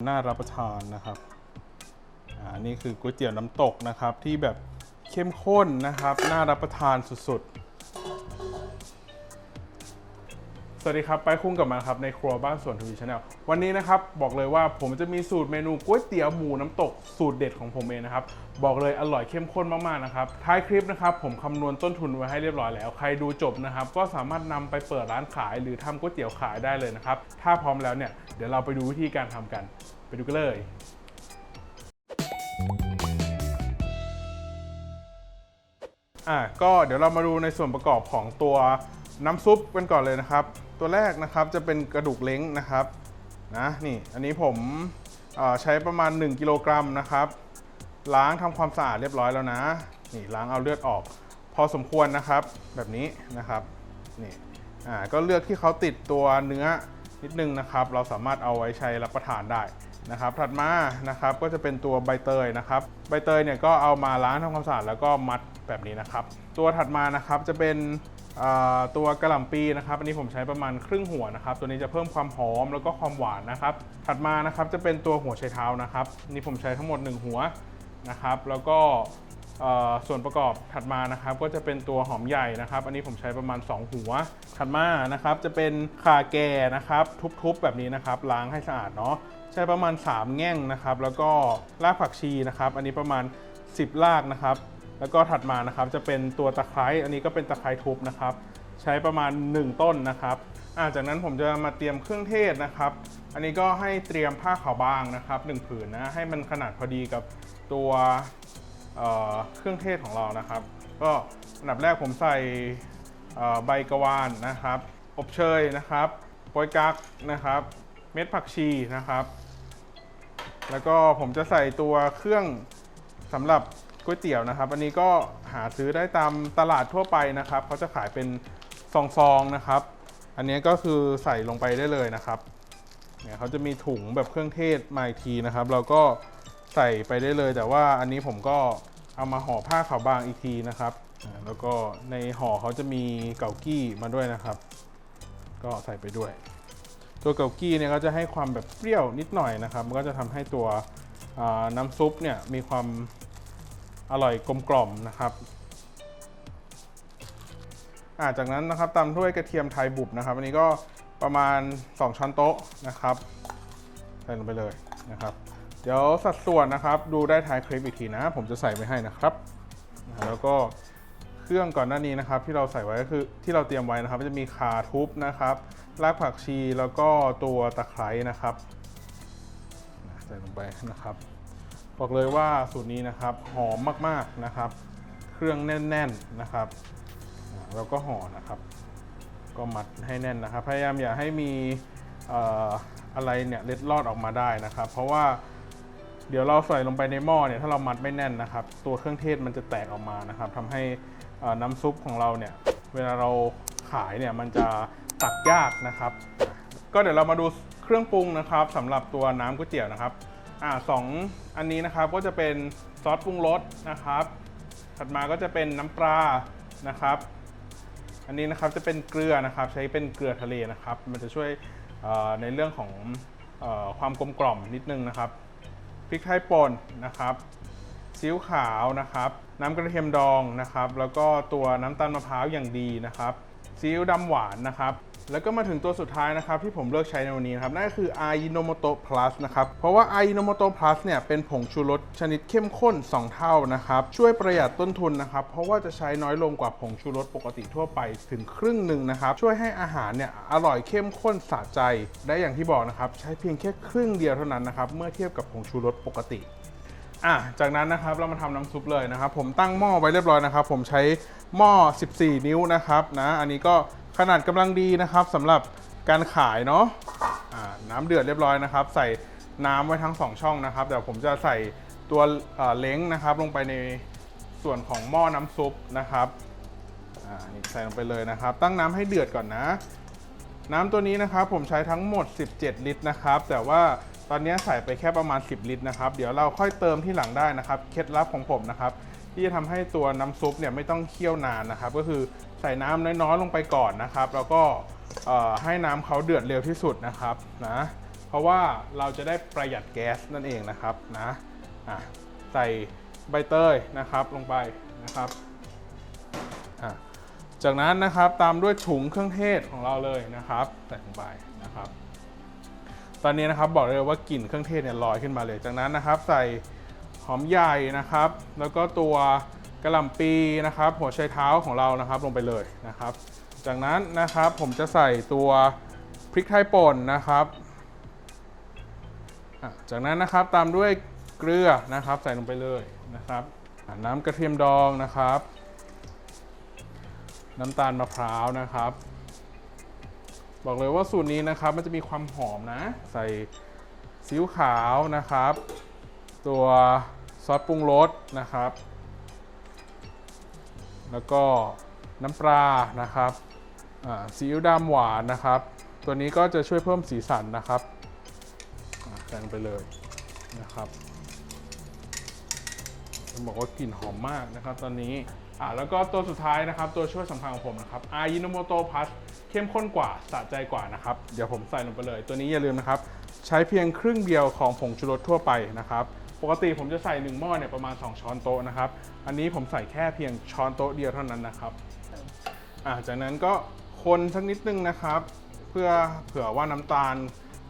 น่ารับประทานนะครับอ่านี่คือก๋วยเตี๋ยวน้ำตกนะครับที่แบบเข้มข้นนะครับ น่ารับประทานสุดๆ สวัสดีครับ ไปคุ้งกลับมาครับในครัวบ้านสวนทวีชาแนลวันนี้นะครับบอกเลยว่าผมจะมีสูตรเมนูก๋วยเตี๋ยวหมูน้ำตกสูตรเด็ดของผมเองนะครับบอกเลยอร่อยเข้มข้นมากๆนะครับท้ายคลิปนะครับผมคำนวณต้นทุนไว้ให้เรียบร้อยแล้ว ใครดูจบนะครับก็สามารถนำไปเปิดร้านขายหรือทำก๋วยเตี๋ยวขายได้เลยนะครับถ้าพร้อมแล้วเนี่ยเดี๋ยวเราไปดูวิธีการทำกัน ไปดูกันเลยอะก็เดี๋ยวเรามาดูในส่วนประกอบของตัวน้ำซุปกันก่อนเลยนะครับ ตัวแรกนะครับจะเป็นกระดูกเล้งนะครับนะนี่อันนี้ผมใช้ประมาณ 1 กิโลกรัมนะครับ ล้างทำความสะอาดเรียบร้อยแล้วนะ นี่ล้างเอาเลือดออก พอสมควรนะครับ แบบนี้นะครับนี่อ่าก็เลือกที่เขาติดตัวเนื้อนิดนึงนะครับ เราสามารถเอาไว้ใช้รับประทานได้นะครับ ถัดมานะครับก็จะเป็นตัวใบเตยนะครับ ใบเตยเนี่ยก็เอามาล้างทำความสะอาดแล้วก็มัดแบบนี้นะครับ ตัวถัดมานะครับจะเป็น ตัวกระหล่ำปีนะครับอันนี้ผมใช้ประมาณครึ่งหัวนะครับ ตัวนี้จะเพิ่มความหอมแล้วก็ความหวานนะครับ ถัดมานะครับจะเป็นตัวหัวไชเท้านะครับ นี่ผมใช้ทั้งหมด 1 หัวนะครับ แล้วก็ส่วนประกอบถัดมานะครับก็จะเป็นตัวหอมใหญ่นะครับ อันนี้ผมใช้ประมาณ 2 หัว ถัดมานะครับจะเป็นข่าแก่นะครับ ทุบๆแบบนี้นะครับล้างให้สะอาดเนาะใช้ประมาณ 3 แง่งนะครับ แล้วก็รากผักชีนะครับ อันนี้ประมาณ 10รากนะครับ แล้วก็ถัดมานะครับจะเป็นตัวตะไคร้อันนี้ก็เป็นตะไคร้ทุบนะครับ ใช้ประมาณ 1 ต้นนะครับอาจากนั้นผมจะมาเตรียมเครื่องเทศนะครับ อันนี้ก็ให้เตรียมผ้าขาวบางนะครับ1ผืนนะให้มันขนาดพอดีกับตัวเเครื่องเทศของเรานะครับ ก็อันดับแรกผมใส่ใบกระวานนะครับ อบเชยนะครับโปยกักนะครับ เม็ดผักชีนะครับ แล้วก็ผมจะใส่ตัวเครื่องสำหรับ ก๋วยเตี๋ยวนะครับ อันนี้ก็หาซื้อได้ตามตลาดทั่วไปนะครับเขาจะขายเป็นซองๆนะครับ อันนี้ก็คือใส่ลงไปได้เลยนะครับเนี่ยเขาจะมีถุงแบบเครื่องเทศมาอีกทีนะครับ เราก็ใส่ไปได้เลย แต่ว่าอันนี้ผมก็เอามาห่อผ้าขาวบางอีกทีนะครับ แล้วก็ในห่อเขาจะมีเกากี้มาด้วยนะครับ ก็ใส่ไปด้วย ตัวเกากี้เนี่ยก็จะให้ความแบบเปรี้ยวนิดหน่อยนะครับ มันก็จะทำให้ตัวน้ำซุปเนี่ยมีความ อร่อยกลมกล่อมนะครับอ่าจากนั้นนะครับตามด้วยกระเทียมไทยบุบนะครับ อันนี้ก็ประมาณ 2 ช้อนโต๊ะนะครับ ใส่ลงไปเลยนะครับ เดี๋ยวสัดส่วนนะครับดูได้ท้ายคลิปอีกทีนะ ผมจะใส่ไว้ให้นะครับ แล้วก็เครื่องก่อนหน้านี้นะครับ ที่เราใส่ไว้ก็คือที่เราเตรียมไว้นะครับก็จะมีขาทุบนะครับรากผักชีแล้วก็ตัวตะไคร้นะครับ ใส่ลงไปนะครับ บอกเลยว่าสูตรนี้นะครับหอมมากๆนะครับ เครื่องแน่นๆนะครับแล้วก็ห่อนะครับ ก็มัดให้แน่นนะครับ พยายามอย่าให้มีออะไรเนี่ยเล็ดลอดออกมาได้นะครับ เพราะว่าเดี๋ยวเราใส่ลงไปในหม้อเนี่ยถ้าเรามัดไม่แน่นนะครับ ตัวเครื่องเทศมันจะแตกออกมานะครับทำให้น้ำซุปของเราเนี่ยเวลาเราขายเนี่ยมันจะตักยากนะครับ ก็เดี๋ยวเรามาดูเครื่องปรุงนะครับสำหรับตัวน้ำก๋วยเตี๋ยวนะครับ อ่าสองอันนี้นะครับก็จะเป็นซอสปรุงรสนะครับ ถัดมาก็จะเป็นน้ำปลานะครับ อันนี้นะครับจะเป็นเกลือนะครับ ใช้เป็นเกลือทะเลนะครับ มันจะช่วยในเรื่องของอความกลมกล่อมนิดนึงนะครับพริกไทยป่นนะครับซีอิ๊วขาวนะครับ น้ำกระเทียมดองนะครับ แล้วก็ตัวน้ำตาลมะพร้าวอย่างดีนะครับซีอิ๊วดำหวานนะครับ แล้วก็มาถึงตัวสุดท้ายนะครับที่ผมเลือกใช้ในวันนี้นะครับนั่นก็คือ a อิโนโมโต plus นะครับ เพราะว่า a อิโนโมโต plus เนี่ยเป็นผงชูรสชนิดเข้มข้น 2 เท่านะครับ ช่วยประหยัดต้นทุนนะครับ เพราะว่าจะใช้น้อยลงกว่าผงชูรสปกติทั่วไปถึงครึ่งหนึ่งนะครับ ช่วยให้อาหารเนี่ยอร่อยเข้มข้นสะใจได้อย่างที่บอกนะครับ ใช้เพียงแค่ครึ่งเดียวเท่านั้นนะครับเมื่อเทียบกับผงชูรสปกติอะจากนั้นนะครับเรามาทำน้ำซุปเลยนะครับ ผมตั้งหม้อไว้เรียบร้อยนะครับ ผมใช้หม้อ 14 นิ้วนะครับนะอันนี้ก็ ขนาดกำลังดีนะครับสำหรับการขายเนาะอ่าน้ำเดือดเรียบร้อยนะครับ ใส่น้ำไว้ทั้ง 2 ช่องนะครับเดี๋ยวผมจะใส่ตัวเล้งนะครับ ลงไปในส่วนของหม้อน้ำซุปนะครับอ่านี่ใส่ลงไปเลยนะครับ ตั้งน้ำให้เดือดก่อนนะ น้ำตัวนี้นะครับผมใช้ทั้งหมด 17 ลิตรนะครับ แต่ว่าตอนนี้ใส่ไปแค่ประมาณ 10 ลิตรนะครับ เดี๋ยวเราค่อยเติมที่หลังได้นะครับ เคล็ดลับของผมนะครับ ที่จะทำให้ตัวน้ำซุปเนี่ยไม่ต้องเคี่ยวนานนะครับ ก็คือใส่น้ำน้อยๆลงไปก่อนนะครับ แล้วก็ให้น้ำเขาเดือดเร็วที่สุดนะครับนะเพราะว่าเราจะได้ประหยัดแก๊สนั่นเองนะครับนะะใส่ใบเตยนะครับลงไปนะครับจากนั้นนะครับตามด้วยถุงเครื่องเทศของเราเลยนะครับใส่ลงไปนะครับ ตอนนี้นะครับบอกเลยว่ากลิ่นเครื่องเทศเนี่ยลอยขึ้นมาเลย จากนั้นนะครับใส่ หอมใหญ่นะครับ แล้วก็ตัวกระหล่ำปีนะครับ หัวไชเท้าของเรานะครับ ลงไปเลยนะครับ จากนั้นนะครับผมจะใส่ตัวพริกไทยป่นนะครับ จากนั้นนะครับตามด้วยเกลือนะครับ ใส่ลงไปเลยนะครับ น้ำกระเทียมดองนะครับ น้ำตาลมะพร้าวนะครับ บอกเลยว่าสูตรนี้นะครับมันจะมีความหอมนะ ใส่ซีอิ๊วขาวนะครับ ตัว ซอสปรุงรสนะครับ แล้วก็น้ำปลานะครับซีอิ๊วดำหวานนะครับ ตัวนี้ก็จะช่วยเพิ่มสีสันนะครับอ่าใส่งไปเลยนะครับต้องบอกว่ากลิ่นหอมมากนะครับ ตอนนี้อ่าแล้วก็ตัวสุดท้ายนะครับ ตัวช่วยสำคัญของผมนะครับอายินโมโตพัสเข้มข้นกว่าสะใจกว่านะครับ เดี๋ยวผมใส่ลงไปเลย ตัวนี้อย่าลืมนะครับ ใช้เพียงครึ่งเดียวของผงชูรสทั่วไปนะครับ ปกติผมจะใส่1หม้อเนี่ยประมาณ 2 ช้อนโต๊ะนะครับ อันนี้ผมใส่แค่เพียงช้อนโต๊ะเดียวเท่านั้นนะครับอ่าจากนั้นก็คนสักนิดนึงนะครับ เพื่อเผื่อว่าน้ำตาล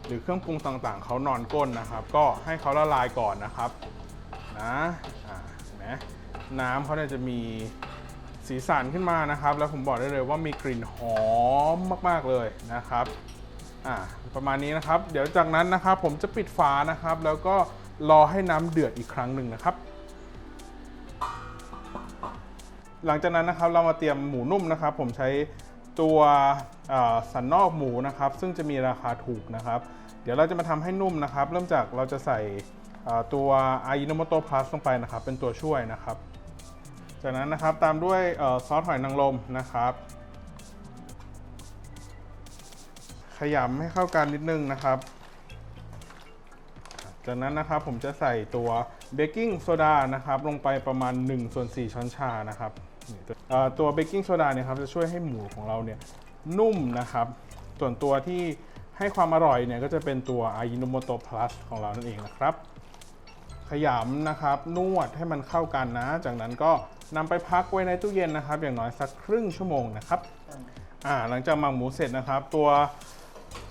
หรือเครื่องปรุงต่างๆ เขานอนก้นนะครับ ก็ให้เขาละลายก่อนนะครับนะอ่าเห็นไหมน้ำเขาเนี่ยจะมีสีสันขึ้นมานะครับ แล้วผมบอกได้เลยว่ามีกลิ่นหอมมากๆเลยนะครับอ่าประมาณนี้นะครับ เดี๋ยวจากนั้นนะครับผมจะปิดฝานะครับ แล้วก็ รอให้น้ำเดือดอีกครั้งหนึ่งนะครับ หลังจากนั้นนะครับเรามาเตรียมหมูนุ่มนะครับ ผมใช้ตัวสันนอกหมูนะครับ ซึ่งจะมีราคาถูกนะครับ เดี๋ยวเราจะมาทำให้นุ่มนะครับ เริ่มจากเราจะใส่ตัวอายิโนโมโตพลัสลงไปนะครับ เป็นตัวช่วยนะครับ จากนั้นนะครับตามด้วยอซอสหอยนางรมนะครับขยำให้เข้ากันนิดนึงนะครับ จากนั้นนะครับผมจะใส่ตัวเบกกิ้งโซดานะครับลงไปประมาณ1ส่วน4ช้อนชานะครับตัวเบกกิ้งโซดาเนี่ยครับจะช่วยให้หมูของเราเนี่ยนุ่มนะครับ ส่วนตัวที่ให้ความอร่อยเนี่ยก็จะเป็นตัวอายิโนโมโตพลัสของเรานั่นเองนะครับ ขยำนะครับนวดให้มันเข้ากันนะ จากนั้นก็นำไปพักไว้ในตู้เย็นนะครับ อย่างน้อยสักครึ่งชั่วโมงนะครับอ่าหลังจากหมักหมูเสร็จนะครับ ตัว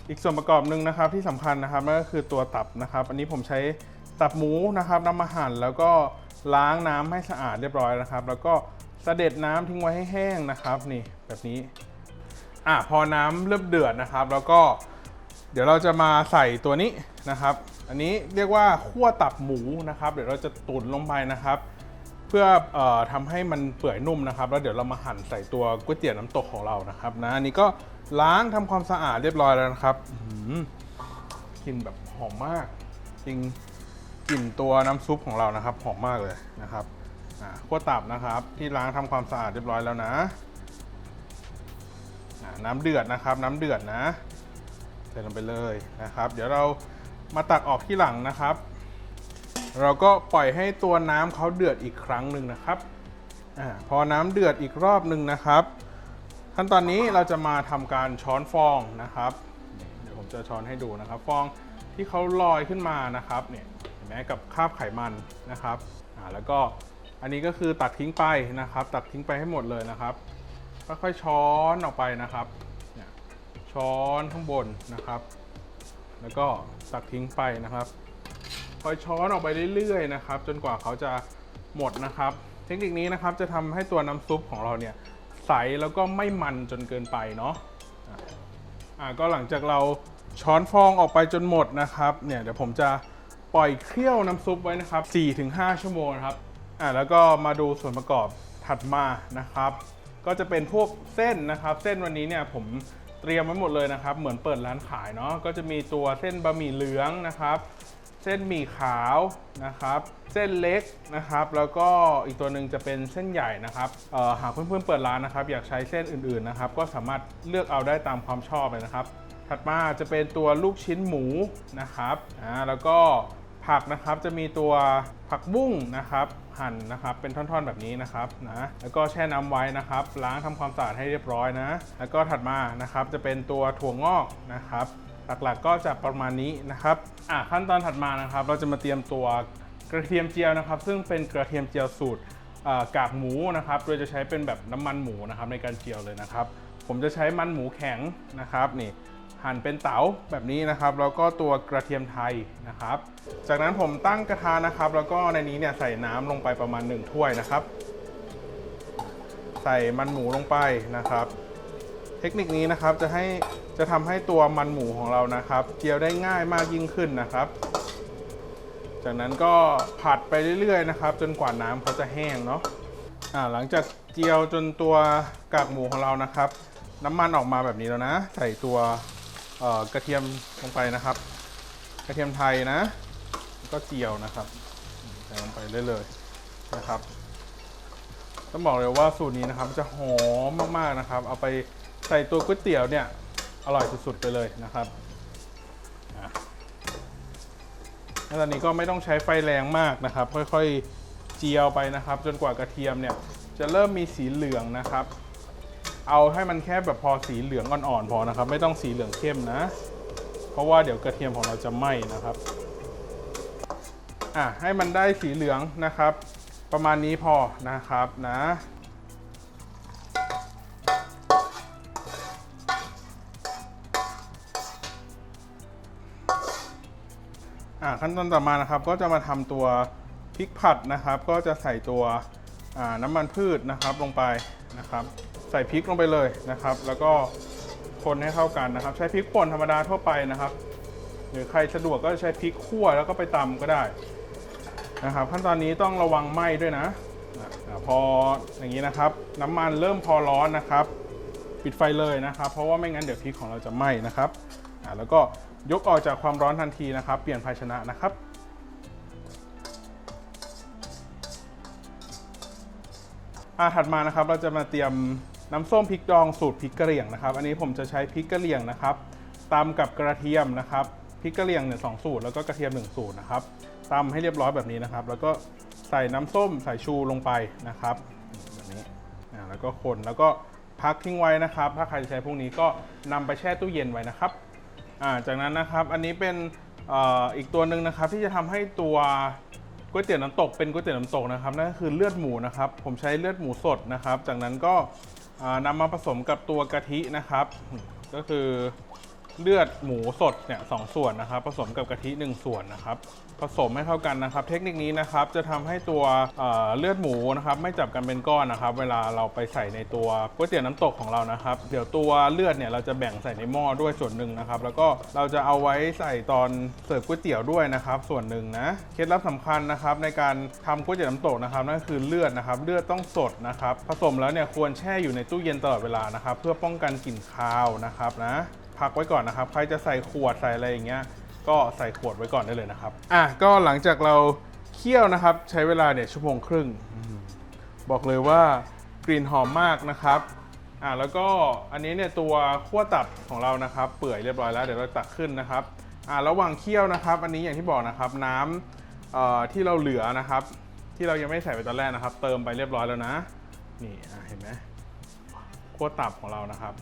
อีกส่วนประกอบหนึ่งนะครับที่สำคัญนะครับนั่นก็คือตัวตับนะครับ อันนี้ผมใช้ตับหมูนะครับนำมาหั่นแล้วก็ล้างน้ำให้สะอาดเรียบร้อยนะครับ แล้วก็เสด็จน้ำทิ้งไว้ให้แห้งนะครับนี่แบบนี้อะพอน้ำเริ่มเดือดนะครับ แล้วก็เดี๋ยวเราจะมาใส่ตัวนี้นะครับ อันนี้เรียกว่าคั่วตับหมูนะครับ เดี๋ยวเราจะตุ๋นลงไปนะครับ เพื่อเออทำให้มันเปื่อยนุ่มนะครับ แล้วเดี๋ยวเรามาหั่นใส่ตัวก๋วยเตี๋ยวน้ำตกของเรานะครับนะอันนี้ก็ ล้างทำความสะอาดเรียบร้อยแล้วนะครับกลิ่นแบบหอมมาก จริงกลิ่นตัวน้ำซุปของเรานะครับ หอมมากเลยนะครับอ่าคั่วตับนะครับ ที่ล้างทำความสะอาดเรียบร้อยแล้วนะน้ำเดือดนะครับ น้ำเดือดนะใส่ลงไปเลยนะครับ เดี๋ยวเรามาตักออกที่หลังนะครับ เราก็ปล่อยให้ตัวน้ำเขาเดือดอีกครั้งหนึ่งนะครับอพอน้ำเดือดอีกรอบหนึ่งนะครับ ขั้นตอนนี้เราจะมาทำการช้อนฟองนะครับ เดี๋ยวผมจะช้อนให้ดูนะครับ ฟองที่เขาลอยขึ้นมานะครับเนี่ยเห็นไหมกับคราบไขมันนะครับอ่าแล้วก็อันนี้ก็คือตัดทิ้งไปนะครับ ตัดทิ้งไปให้หมดเลยนะครับค่อยๆช้อนออกไปนะครับเนี่ยช้อนข้างบนนะครับ แล้วก็ตักทิ้งไปนะครับคอยช้อนออกไปเรื่อยๆนะครับ จนกว่าเขาจะหมดนะครับ เทคนิคนี้นะครับจะทำให้ตัวน้ำซุปของเราเนี่ย ใสแล้วก็ไม่มันจนเกินไปเนาะอะก็หลังจากเราช้อนฟองออกไปจนหมดนะครับเนี่ยเดี๋ยวผมจะปล่อยเคี่ยวน้ำซุปไว้นะครับ 4-5 ชั่วโมงนะครับอะแล้วก็มาดูส่วนประกอบถัดมานะครับ ก็จะเป็นพวกเส้นนะครับ เส้นวันนี้เนี่ยผมเตรียมไว้หมดเลยนะครับ เหมือนเปิดร้านขายเนาะก็จะมีตัวเส้นบะหมี่เหลืองนะครับ เส้นหมี่ขาวนะครับ เส้นเล็กนะครับ แล้วก็อีกตัวหนึ่งจะเป็นเส้นใหญ่นะครับหากเพื่อนๆเปิดร้านนะครับ อยากใช้เส้นอื่นๆนะครับ ก็สามารถเลือกเอาได้ตามความชอบเลยนะครับ ถัดมาจะเป็นตัวลูกชิ้นหมูนะครับอ่าแล้วก็ผักนะครับจะมีตัวผักบุ้งนะครับหั่นนะครับเป็นท่อนๆแบบนี้นะครับนะแล้วก็แช่น้ำไว้นะครับ ล้างทำความสะอาดให้เรียบร้อยนะ แล้วก็ถัดมานะครับจะเป็นตัวถั่วงอกนะครับ หลักๆ ก็จะประมาณนี้นะครับอะขั้นตอนถัดมานะครับ เราจะมาเตรียมตัวกระเทียมเจียวนะครับ ซึ่งเป็นกระเทียมเจียวสูตรกากหมูนะครับ โดยจะใช้เป็นแบบน้ำมันหมูนะครับในการเจียวเลยนะครับ ผมจะใช้มันหมูแข็งนะครับนี่หั่นเป็นเต๋าแบบนี้นะครับ แล้วก็ตัวกระเทียมไทยนะครับ จากนั้นผมตั้งกระทะนะครับ แล้วก็ในนี้เนี่ยใส่น้ำลงไปประมาณ 1 ถ้วยนะครับ ใส่มันหมูลงไปนะครับ เทคนิคนี้นะครับจะให้ จะทำให้ตัวมันหมูของเรานะครับเจียวได้ง่ายมากยิ่งขึ้นนะครับ จากนั้นก็ผัดไปเรื่อยๆนะครับ จนกว่าน้ำเขาจะแห้งเนาะอ่าหลังจากเจียวจนตัวกากหมูของเรานะครับ น้ำมันออกมาแบบนี้แล้วนะ ใส่ตัวกระเทียมลงไปนะครับ กระเทียมไทยนะ ก็เจียวนะครับใส่ลงไปเรื่อยๆนะครับต้องบอกเลยว่าสูตรนี้นะครับจะหอมมากๆนะครับ เอาไปใส่ตัวก๋วยเตี๋ยวเนี่ย อร่อยสุดๆไปเลยนะครับแล้วตอนนี้ก็ไม่ต้องใช้ไฟแรงมากนะครับ ค่อยๆเจียวไปนะครับ จนกว่ากระเทียมเนี่ยจะเริ่มมีสีเหลืองนะครับ เอาให้มันแค่แบบพอสีเหลืองอ่อนๆพอนะครับ ไม่ต้องสีเหลืองเข้มนะ เพราะว่าเดี๋ยวกระเทียมของเราจะไหม้นะครับอะให้มันได้สีเหลืองนะครับ ประมาณนี้พอนะครับนะ อะขั้นตอนต่อมานะครับ ก็จะมาทำตัวพริกผัดนะครับ ก็จะใส่ตัวอ่าน้ำมันพืชนะครับลงไปนะครับ ใส่พริกลงไปเลยนะครับ แล้วก็คนให้เข้ากันนะครับ ใช้พริกป่นธรรมดาทั่วไปนะครับ หรือใครสะดวกก็ใช้พริกขั่วแล้วก็ไปตำก็ได้นะครับ ขั้นตอนนี้ต้องระวังไหม้ด้วยนะพออย่างนี้นะครับ น้ำมันเริ่มพอร้อนนะครับ ปิดไฟเลยนะครับ เพราะว่าไม่งั้นเดี๋ยวพริกของเราจะไหม้นะครับแล้วก็ ยกออกจากความร้อนทันทีนะครับ เปลี่ยนภาชนะนะครับ อะถัดมานะครับเราจะมาเตรียมน้ำส้มพริกดองสูตรพริกกะเหรี่ยงนะครับ อันนี้ผมจะใช้พริกกะเหรี่ยงนะครับตำกับกระเทียมนะครับพริกกะเหรี่ยงเนี่ยสองสูตรแล้วก็กระเทียมหนึ่งสูตรนะครับตำให้เรียบร้อยแบบนี้นะครับ แล้วก็ใส่น้ำส้มสายชูลงไปนะครับแบบนี้อะแล้วก็คนแล้วก็พักทิ้งไว้นะครับ ถ้าใครจะใช้พวกนี้ก็นำไปแช่ตู้เย็นไว้นะครับ อ่าจากนั้นนะครับอันนี้เป็นออีกตัวหนึ่งนะครับที่จะทำให้ตัวก๋วยเตี๋ยวน้ำตกเป็นก๋วยเตี๋ยวน้ำตกนะครับนั่นก็คือเลือดหมูนะครับผมใช้เลือดหมูสดนะครับ จากนั้นก็นำนำมาผสมกับตัวกะทินะครับ ก็คือ เลือดหมูสดเนี่ยสองส่วนนะครับ ผสมกับกะทิ 1 ส่วนนะครับ ผสมให้เข้ากันนะครับ เทคนิคนี้นะครับจะทำให้ตัวเเลือดหมูนะครับ ไม่จับกันเป็นก้อนนะครับ เวลาเราไปใส่ในตัวก๋วยเตี๋ยวน้ำตกของเรานะครับ เดี๋ยวตัวเลือดเนี่ยเราจะแบ่งใส่ในหม้อด้วยส่วนหนึ่งนะครับ แล้วก็เราจะเอาไว้ใส่ตอนเสิร์ฟก๋วยเตี๋ยวด้วยนะครับ ส่วนหนึ่งนะเคล็ดลับสำคัญนะครับในการทำก๋วยเตี๋ยวน้ำตกนะครับนั่นคือเลือดนะครับ เลือดต้องสดนะครับ ผสมแล้วเนี่ยควรแช่อยู่ในตู้เย็นตลอดเวลานะครับ เพื่อป้องกันกลิ่นคาวนะครับนะ พักไว้ก่อนนะครับ ใครจะใส่ขวดใส่อะไรอย่างเงี้ย ก็ใส่ขวดไว้ก่อนได้เลยนะครับ อะก็หลังจากเราเคี่ยวนะครับ ใช้เวลาเนี่ยชั่วโมงครึ่งอบอกเลยว่ากลิ่นหอมมากนะครับอะแล้วก็อันนี้เนี่ยตัวขั้วตับของเรานะครับ เปื่อยเรียบร้อยแล้วเดี๋ยวเราตักขึ้นนะครับอะระหว่างเคี่ยวนะครับ อันนี้อย่างที่บอกนะครับ น้ำเอ่อที่เราเหลือนะครับ ที่เรายังไม่ใส่ไปตอนแรกนะครับ เติมไปเรียบร้อยแล้วนะ นี่เห็นไหมขั้วตับของเรานะครับ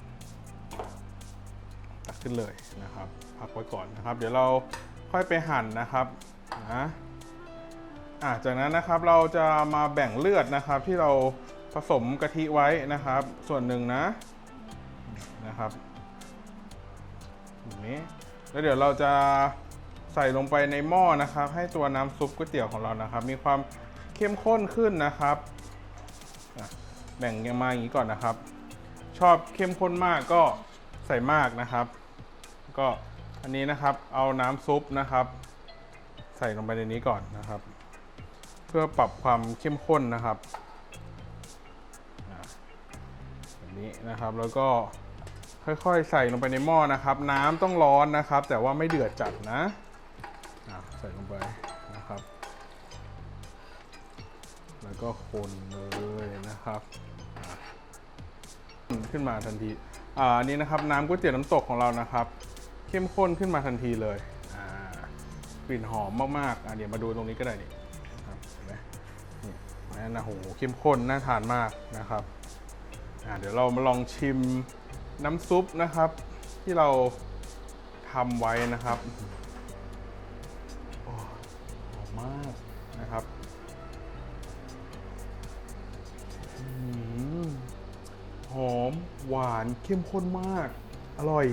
ตักขึ้นเลยนะครับพักไว้ก่อนนะครับ เดี๋ยวเราค่อยไปหั่นนะครับนะอะจากนั้นนะครับเราจะมาแบ่งเลือดนะครับ ที่เราผสมกะทิไว้นะครับ ส่วนหนึ่งนะนะครับแบบนี้แล้วเดี๋ยวเราจะใส่ลงไปในหม้อนะครับ ให้ตัวน้ำซุปก๋วยเตี๋ยวของเรานะครับ มีความเข้มข้นขึ้นนะครับแบ่งยังมาอย่างนี้ก่อนนะครับ ชอบเข้มข้นมากก็ ใส่มากนะครับ ก็อันนี้นะครับเอาน้ำซุปนะครับ ใส่ลงไปในนี้ก่อนนะครับ เพื่อปรับความเข้มข้นนะครับแบบนี้นะครับแล้วก็ค่อยๆ ใส่ลงไปในหม้อนะครับ น้ำต้องร้อนนะครับ แต่ว่าไม่เดือดจัดนะใส่ลงไปนะครับ แล้วก็คนเลยนะครับ ขึ้นมาทันที อ่าอันนี้นะครับน้ำก๋วยเตี๋ยวน้ำตกของเรานะครับ เข้มข้นขึ้นมาทันทีเลยอ่ากลิ่นหอมมากๆอ่าเดี๋ยวมาดูตรงนี้ก็ได้นี่ครับเห็นไหมนี่นั่นะโหเข้มข้นน่าทานมากนะครับอ่าเดี๋ยวเรามาลองชิมน้ำซุปนะครับ ที่เราทำไว้นะครับ วานเข้มข้นมาก อร่อย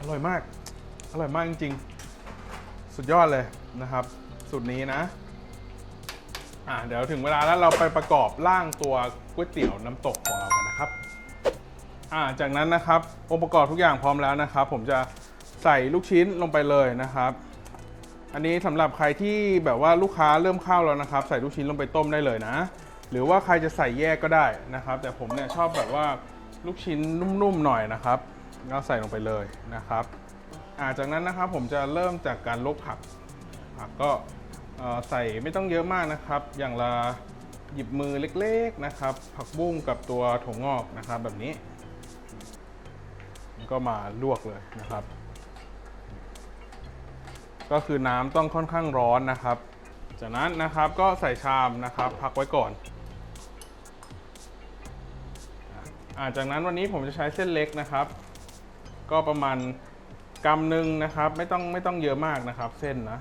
อร่อยมาก อร่อยมากจริงๆ สุดยอดเลยนะครับ สูตรนี้นะอ่าเดี๋ยวถึงเวลาแล้วเราไปประกอบร่างตัวก๋วยเตี๋ยวน้ำตกของเรากันนะครับอ่าจากนั้นนะครับองค์ประกอบทุกอย่างพร้อมแล้วนะครับ ผมจะใส่ลูกชิ้นลงไปเลยนะครับ อันนี้สำหรับใครที่แบบว่าลูกค้าเริ่มเข้าแล้วนะครับ ใส่ลูกชิ้นลงไปต้มได้เลยนะ หรือว่าใครจะใส่แยกก็ได้นะครับ แต่ผมเนี่ยชอบแบบว่าลูกชิ้นนุ่มๆหน่อยนะครับก็ใส่ลงไปเลยนะครับอาจากนั้นนะครับผมจะเริ่มจากการลวกผักผักก็ใส่ไม่ต้องเยอะมากนะครับ อย่างละหยิบมือเล็กๆนะครับ ผักบุ้งกับตัวถั่วงอกนะครับ แบบนี้ ก็มาลวกเลยนะครับ ก็คือน้ำต้องค่อนข้างร้อนนะครับ จากนั้นนะครับก็ใส่ชามนะครับ พักไว้ก่อน จากนั้นวันนี้ผมจะใช้เส้นเล็กนะครับ ก็ประมาณกำหนึ่งนะครับ ไม่ต้องไม่ต้องเยอะมากนะครับ เส้นนะ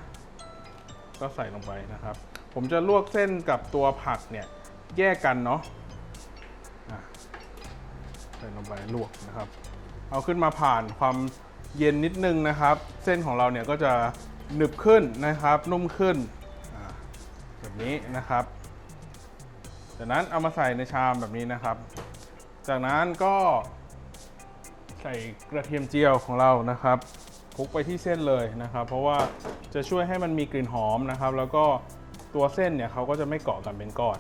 ก็ใส่ลงไปนะครับ ผมจะลวกเส้นกับตัวผักเนี่ยแยกกันเนาะะใส่ลงไปลวกนะครับ เอาขึ้นมาผ่านความเย็นนิดนึงนะครับ เส้นของเราเนี่ยก็จะหนึบขึ้นนะครับ นุ่มขึ้นแบบนี้นะครับ จากนั้นเอามาใส่ในชามแบบนี้นะครับ จากนั้นก็ใส่กระเทียมเจียวของเรานะครับคลุกไปที่เส้นเลยนะครับ เพราะว่าจะช่วยให้มันมีกลิ่นหอมนะครับ แล้วก็ตัวเส้นเนี่ยเขาก็จะไม่เกาะกันเป็นก้อน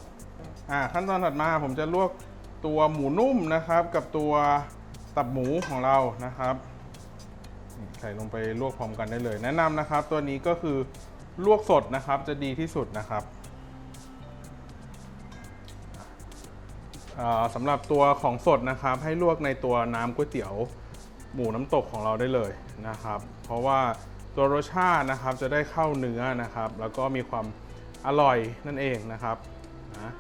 อ่าขั้นตอนถัดมาผมจะลวกตัวหมูนุ่มนะครับ กับตัวตับหมูของเรานะครับใส่ลงไปลวกพร้อมกันได้เลย แนะนำนะครับ ตัวนี้ก็คือลวกสดนะครับจะดีที่สุดนะครับ สำหรับตัวของสดนะครับให้ลวกในตัวน้ำก๋วยเตี๋ยวหมูน้ำตกของเราได้เลยนะครับ เพราะว่าตัวรสชาตินะครับจะได้เข้าเนื้อนะครับ แล้วก็มีความอร่อยนั่นเองนะครับนะ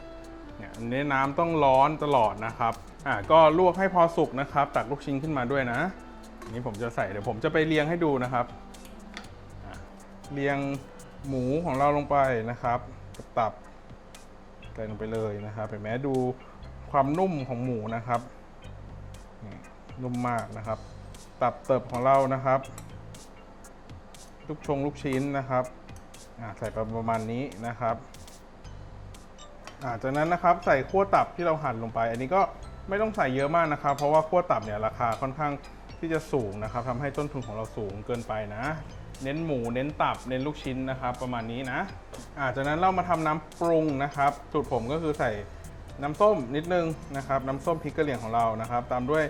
เนี่ยอันนี้น้ำต้องร้อนตลอดนะครับอ่าก็ลวกให้พอสุกนะครับ ตักลูกชิ้นขึ้นมาด้วยนะนนี้ผมจะใส่เดี๋ยวผมจะไปเรียงให้ดูนะครับเรียงหมูของเราลงไปนะครับกับตับใส่ลงไปเลยนะครับเห็นไหมดู ความนุ่มของหมูนะครับนุ่มมากนะครับ ตับเติบของเรานะครับ ลูกชงลูกชิ้นนะครับใส่ประมาณนี้นะครับจากนั้นนะครับใส่ขั้วตับที่เราหั่นลงไป อันนี้ก็ไม่ต้องใส่เยอะมากนะครับ เพราะว่าขั้วตับเนี่ยราคาค่อนข้างที่จะสูงนะครับทำให้ต้นทุนของเราสูงเกินไปนะ เน้นหมูเน้นตับเน้นลูกชิ้นนะครับ ประมาณนี้นะจากนั้นเรามาทำน้ำปรุงนะครับ สูตรผมก็คือใส่ น้ำส้มนิดนึงนะครับน้ำส้มพริกกะเหรี่ยงของเรานะครับ ตามด้วย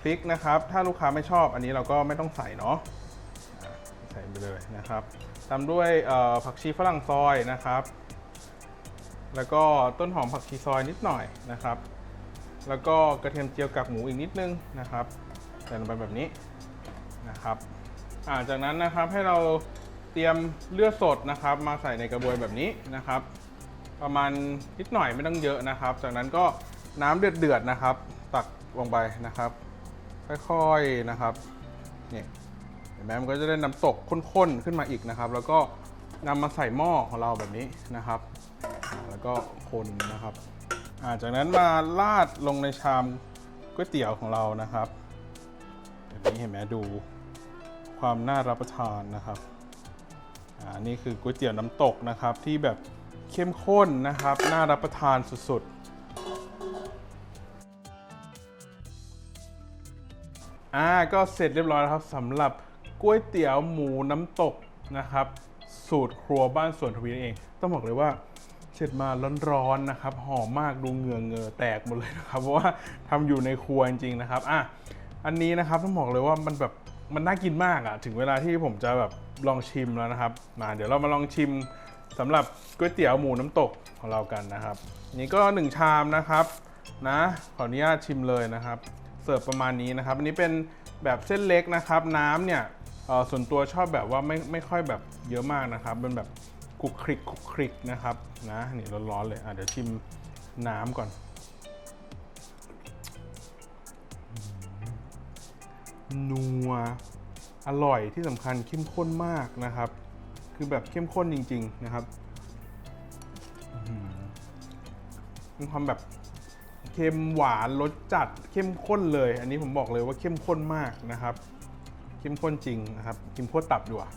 พริกนะครับ ถ้าลูกค้าไม่ชอบอันนี้เราก็ไม่ต้องใส่เนาะใส่ไปเลยนะครับ ตามด้วยผักชีฝรั่งซอยนะครับ แล้วก็ต้นหอมผักชีซอยนิดหน่อยนะครับ แล้วก็กระเทียมเจียวกากหมูอีกนิดนึงนะครับใส่ลงไปแบบนี้นะครับาจากนั้นนะครับให้เราเตรียมเลือดสดนะครับ มาใส่ในกระบวยแบบนี้นะครับ ประมาณนิดหน่อยไม่ต้องเยอะนะครับ จากนั้นก็น้ำเดือดๆนะครับ ตักลงไปนะครับ ค่อยๆนะครับนี่เห็นไหมมันก็จะได้น้ำตกข้นๆขึ้นมาอีกนะครับ แล้วก็นำมาใส่หม้อของเราแบบนี้นะครับ แล้วก็คนนะครับาจากนั้นมาราดลงในชามก๋วยเตี๋ยวของเรานะครับแบบนี้เห็นไหมดูความน่ารับประทานนะครับอ่านี่คือก๋วยเตี๋ยวน้ำตกนะครับที่แบบ เข้มข้นนะครับ น่ารับประทานสุดๆ อ่า ก็เสร็จเรียบร้อยแล้วครับสำหรับก๋วยเตี๋ยวหมูน้ำตกนะครับ สูตรครัวบ้านสวนทวีนเอง ต้องบอกเลยว่าเสร็จมาร้อนๆนะครับ หอมมากดูเหงื่อเหงอแตกหมดเลยนะครับ เพราะว่าทำอยู่ในครัวจริงๆนะครับ อะ อันนี้นะครับต้องบอกเลยว่ามันแบบมันน่ากินมากอะ ถึงเวลาที่ผมจะแบบลองชิมแล้วนะครับมาเดี๋ยวเรามาลองชิม สำหรับก๋วยเตี๋ยวหมูน้ำตกของเรากันนะครับ นี่ก็หนึ่งชามนะครับนะขออนุญาตชิมเลยนะครับ เสิร์ฟประมาณนี้นะครับอันนี้เป็นแบบเส้นเล็กนะครับ น้ำเนี่ยส่วนตัวชอบแบบว่าไม่ไม่ค่อยแบบเยอะมากนะครับเป็นแบบคลุกคลิกคลุกคลิกนะครับนะนี่ร้อนๆเลยอะเดี๋ยวชิมน้ำก่อนนัวอร่อยที่สำคัญเข้มข้นมากนะครับ คือแบบเข้มข้นจริง ๆ นะครับมีความแบบเค็มหวานรสจัดเข้มข้นเลย อันนี้ผมบอกเลยว่าเข้มข้นมากนะครับ เข้มข้นจริงนะครับกินพวดตับดีกว่า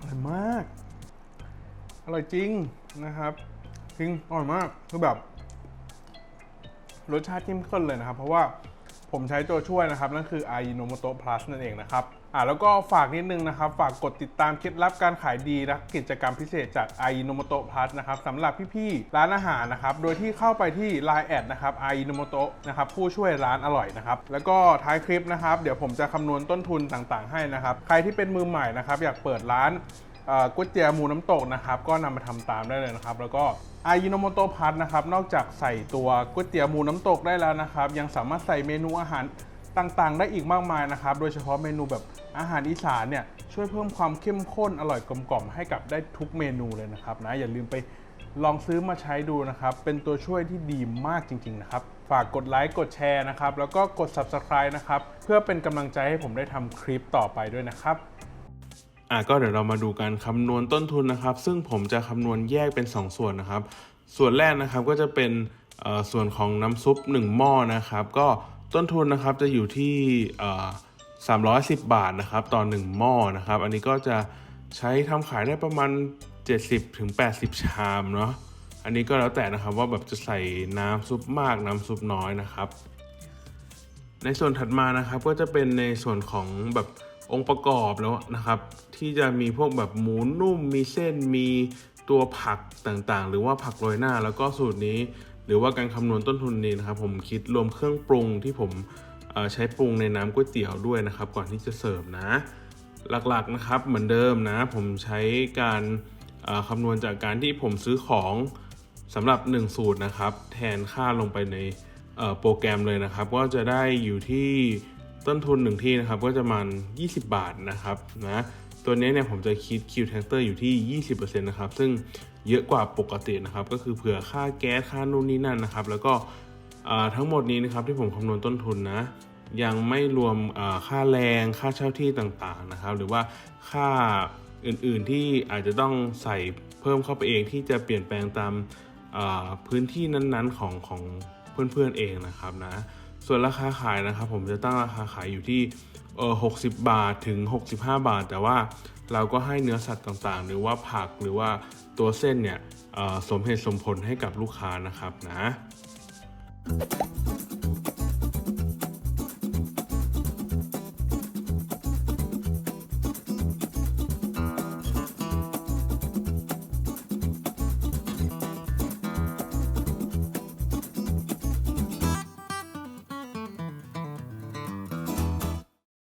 อร่อยมาก อร่อยจริงนะครับจริงอร่อยมากคือแบบ รสชาติเข้มข้นเลยนะครับ เพราะว่า ผมใช้ตัวช่วยนะครับ นั่นคือ a อิโนโมโต plus นั่นเองนะครับอ่าแล้วก็ฝากนิดนึงนะครับ ฝากกดติดตามเคล็ดลับการขายดีและกิจกรรมพิเศษจาก a อิโนโมโต plus นะครับสำหรับพี่ๆร้านอาหารนะครับ โดยที่เข้าไปที่ Line แอดนะครับ a อิโนโมโตนะครับผู้ช่วยร้านอร่อยนะครับ แล้วก็ท้ายคลิปนะครับ เดี๋ยวผมจะคำนวณต้นทุนต่างๆให้นะครับ ใครที่เป็นมือใหม่นะครับ อยากเปิดร้าน ก๋วยเตี๋ยวหมูน้ำตกนะครับก็นำมาทำตามได้เลยนะครับ แล้วก็อายิโนโมโตพัทนะครับนอกจากใส่ตัวก๋วยเตี๋ยวหมูน้ำตกได้แล้วนะครับ ยังสามารถใส่เมนูอาหารต่างๆ ได้อีกมากมายนะครับ โดยเฉพาะเมนูแบบอาหารอีสานเนี่ยช่วยเพิ่มความเข้มข้นอร่อยกลมกล่อมให้กับได้ทุกเมนูเลยนะครับนะอย่าลืมไปลองซื้อมาใช้ดูนะครับ เป็นตัวช่วยที่ดีมากจริง ๆ นะครับ ฝากกดไลค์ กดแชร์นะครับ แล้วก็กด Subscribe นะครับ เพื่อเป็นกำลังใจให้ผมได้ทำคลิปต่อไปด้วยนะครับ อะก็เดี๋ยวเรามาดูการคำนวณต้นทุนนะครับ ซึ่งผมจะคำนวณแยกเป็น 2 ส่วนนะครับ ส่วนแรกนะครับก็จะเป็นส่วนของน้ำซุป 1 หม้อนะครับ ก็ต้นทุนนะครับจะอยู่ที่เอ่อ310 บาทนะครับต่อ 1 หม้อนะครับ อันนี้ก็จะใช้ทำขายได้ประมาณ 70-80ถึง80 ชามเนาะอันนี้ก็แล้วแต่นะครับว่าแบบจะใส่น้ำซุปมากน้ำซุปน้อยนะครับ ในส่วนถัดมานะครับก็จะเป็นในส่วนของแบบ องค์ประกอบแล้วนะครับ ที่จะมีพวกแบบหมูนุ่มมีเส้นมีตัวผักต่างๆ หรือว่าผักโรยหน้าแล้วก็สูตรนี้ หรือว่าการคำนวณต้นทุนนี้นะครับ ผมคิดรวมเครื่องปรุงที่ผมใช้ปรุงในน้ำก๋วยเตี๋ยวด้วยนะครับ ก่อนที่จะเสิร์ฟนะ หลักๆนะครับเหมือนเดิมนะ ผมใช้การคำนวณจากการที่ผมซื้อของสำหรับ 1 สูตรนะครับ แทนค่าลงไปในโปรแกรมเลยนะครับ ก็จะได้อยู่ที่ ต้นทุนหนึ่งที่นะครับก็จะมาณ20 บาทนะครับนะตัวนี้เนี่ยผมจะคิด Q t a c t o r อร์อยู่ที่ 20%นะครับ ซึ่งเยอะกว่าปกตินะครับ ก็คือเผื่อค่าแก๊สค่านู่นนี่นั่นนะครับ แล้วก็ทั้งหมดนี้นะครับที่ผมคำนวณต้นทุนนะ ยังไม่รวมค่าแรงค่าเช่าที่ต่างๆนะครับ หรือว่าค่าอื่นๆที่อาจจะต้องใส่เพิ่มเข้าไปเองที่จะเปลี่ยนแปลงตามพื้นที่นั้นๆของของเพื่อนๆเองนะครับนะ ส่วนราคาขายนะครับ ผมจะตั้งราคาขายอยู่ที่เออ60 บาทถึง 65 บาท แต่ว่าเราก็ให้เนื้อสัตว์ต่างๆ หรือว่าผักหรือว่าตัวเส้นเนี่ยสมเหตุสมผลให้กับลูกค้านะครับนะ